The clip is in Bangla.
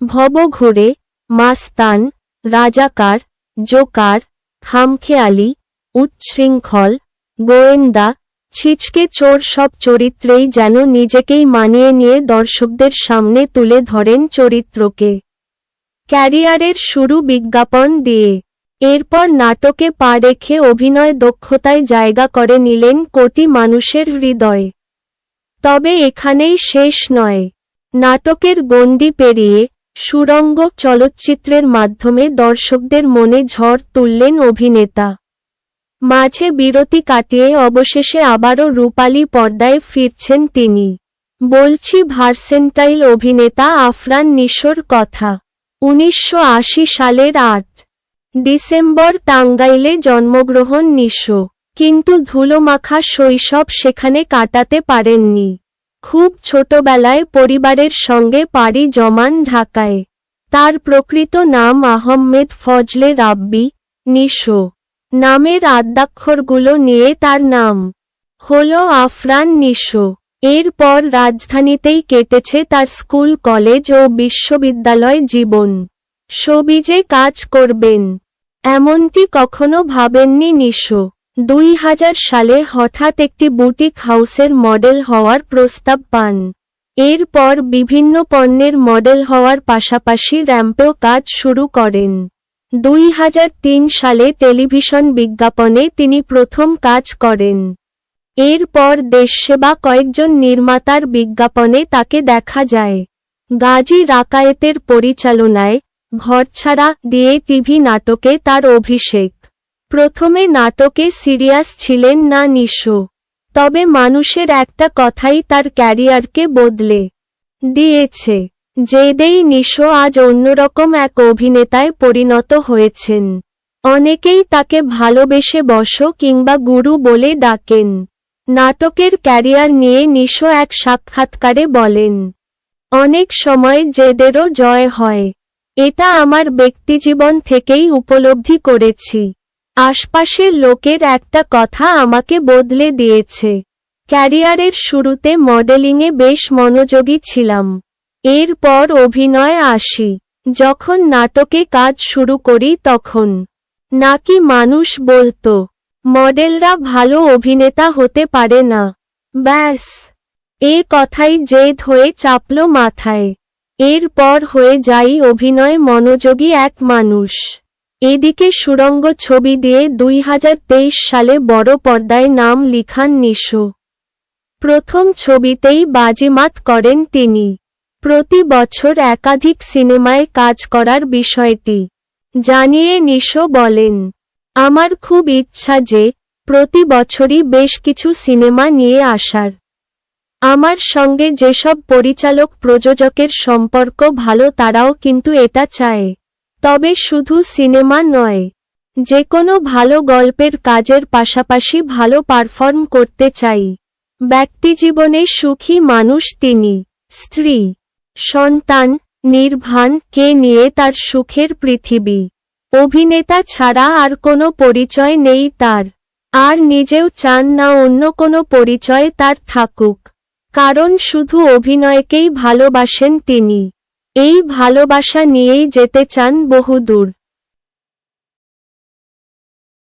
ভবঘুরে, মাস্তান, রাজাকার, জোকার, খামখেয়ালি, উচ্ছৃঙ্খল, গোয়েন্দা, ছিচকে চোর সব চরিত্রেই যেন নিজেকেই মানিয়ে নিয়ে দর্শকদের সামনে তুলে ধরেন চরিত্রকে। ক্যারিয়ারের শুরু বিজ্ঞাপন দিয়ে। এরপর নাটকে পা রেখে অভিনয় দক্ষতায় জায়গা করে নিলেন কোটি মানুষের হৃদয়ে। তবে এখানেই শেষ নয়। নাটকের গণ্ডি পেরিয়ে সুরঙ্গ চলচ্চিত্রের মাধ্যমে দর্শকদের মনে ঝড় তুললেন অভিনেতা। মাঝে বিরতি কাটিয়ে অবশেষে আবারও রূপালী পর্দায় ফিরছেন তিনি। বলছি ভার্সেন্টাইল অভিনেতা আফরান নিশোর কথা। উনিশশো আশি সালের আট ডিসেম্বর টাঙ্গাইলে জন্মগ্রহণ নিশো। কিন্তু ধুলোমাখা শৈশব সেখানে কাটাতে পারেননি। খুব ছোটবেলায় পরিবারের সঙ্গে পাড়ি জমান ঢাকায়। তার প্রকৃত নাম আহমেদ ফজলে রাব্বি, নিশো। নামের আদ্যাক্ষরগুলো নিয়ে তার নাম হল আফরান নিশো। এরপর রাজধানীতেই কেটেছে তার স্কুল, কলেজ ও বিশ্ববিদ্যালয় জীবন। সবিজে কাজ করবেন, এমনটি কখনো ভাবেননি নিশো। দুই হাজার সালে হঠাৎ একটি বুটিক হাউসের মডেল হওয়ার প্রস্তাব পান। এরপর বিভিন্ন পণ্যের মডেল হওয়ার পাশাপাশি র্যাম্পেও কাজ শুরু করেন। দুই হাজার তিন সালে টেলিভিশন বিজ্ঞাপনে তিনি প্রথম কাজ করেন। এরপর দেশসেবা কয়েকজন নির্মাতার বিজ্ঞাপনে তাকে দেখা যায়। গাজী রাকায়েতের পরিচালনায় ঘরছাড়া দিয়ে টিভি নাটকে তার অভিষেক। প্রথমে নাটকে সিরিয়াস ছিলেন না নিশো। তবে মানুষের একটা কথাই তার ক্যারিয়ারকে বদলে দিয়েছে যেদেই নিশো আজ অন্যরকম এক অভিনেতায় পরিণত হয়েছেন। অনেকেই তাকে ভালোবেসে বস কিংবা গুরু বলে ডাকেন। নাটকের ক্যারিয়ার নিয়ে নিশো এক সাক্ষাৎকারে বলেন, অনেক সময় জেদেরও জয় হয়। এটা আমার ব্যক্তিজীবন থেকেই উপলব্ধি করেছি। আশপাশের লোকের একটা কথা আমাকে বদলে দিয়েছে। ক্যারিয়ারের শুরুতে মডেলিংয়ে বেশ মনোযোগী ছিলাম। এরপর অভিনয় আসি। যখন নাটকে কাজ শুরু করি তখন। নাকি মানুষ বলতো, মডেলরা ভালো অভিনেতা হতে পারে না। ব্যাস। এ কথাই জেদ হয়ে চাপল মাথায়। এরপর হয়ে যাই অভিনয় মনোযোগী এক মানুষ। এদিকে সুরঙ্গ ছবি দিয়ে দুই হাজার তেইশ সালে বড় পর্দায় নাম লিখান নিশো। প্রথম ছবিতেই বাজিমাত করেন তিনি। প্রতি বছর একাধিক সিনেমায় কাজ করার বিষয়টি জানিয়ে নিশো বলেন, আমার খুব ইচ্ছা যে প্রতি বছরই বেশ কিছু সিনেমা নিয়ে আসার। আমার সঙ্গে যেসব পরিচালক প্রযোজকের সম্পর্ক ভালো তারাও কিন্তু এটা চায়। তবে শুধু সিনেমা নয় যে কোনো ভালো গল্পের কাজের পাশাপাশি ভালো পারফর্ম করতে চাই। ব্যক্তিজীবনে সুখী মানুষ তিনি। স্ত্রী। সন্তান, নির্ভান, কে নিয়ে তার সুখের পৃথিবী। অভিনেতা ছাড়া আর কোনো পরিচয় নেই তার। আর নিজেও চান না অন্য কোনো পরিচয় তার থাকুক। কারণ শুধু অভিনয়কেই ভালোবাসেন তিনি। এই ভালোবাসা নিয়েই যেতে চান বহুদূর।